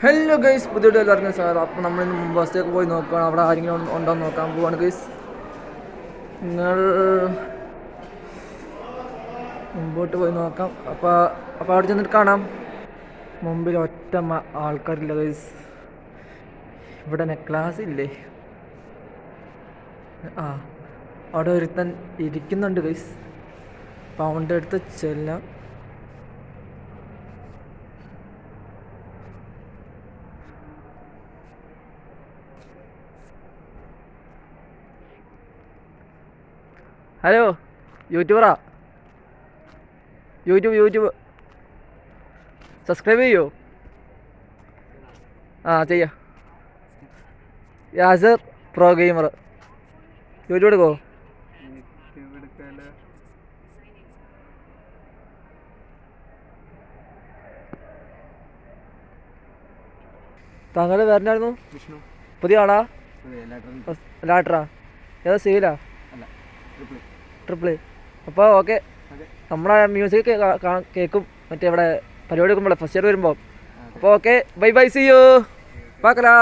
Hello guys പുതിയ എല്ലാവർക്കും sir അപ്പോൾ നമ്മൾ ഇന്ന് മുമ്പത്തേക്ക് പോയി നോക്കുകയാണ്. അവിടെ ആരെങ്കിലും ഉണ്ടോ- നോക്കാൻ പോവാണ് ഗൈസ് നിങ്ങൾ മുമ്പോട്ട് പോയി നോക്കാം. അപ്പോൾ അപ്പോൾ അവിടെ ചെന്നിട്ട് കാണാം. മുമ്പിൽ ഒറ്റ ആൾക്കാരില്ല ഗൈസ് ഇവിടെ നെക്ലാസ് ഇല്ലേ? ആ അവിടെ ഒരുത്തൻ ഇരിക്കുന്നുണ്ട് ഗൈസ് അവന്റെ അടുത്ത് ചെല്ലാം ഹലോ യൂട്യൂബറാ? YouTube YouTube. സബ്സ്ക്രൈബ് ചെയ്യോ? ആ ചെയ്യാം. യാസർ പ്രോ ഗെയിമർ യൂട്യൂബ് എടുക്കോ? താങ്കളുടെ പേരെന്നായിരുന്നു വിഷ്ണു. പുതിയ ആളാ? ലാട്ടറാ ഏതാ സീലാ? അല്ല ട്രിപ്പിൾ അപ്പോൾ ഓക്കെ നമ്മളെ മ്യൂസിക് കേൾക്കും മറ്റേ ഇവിടെ പരിപാടി വെക്കുമ്പോൾ ഫസ്റ്റ് ഇയർ വരുമ്പോൾ അപ്പോൾ okay bye bye see you പാക്കലാ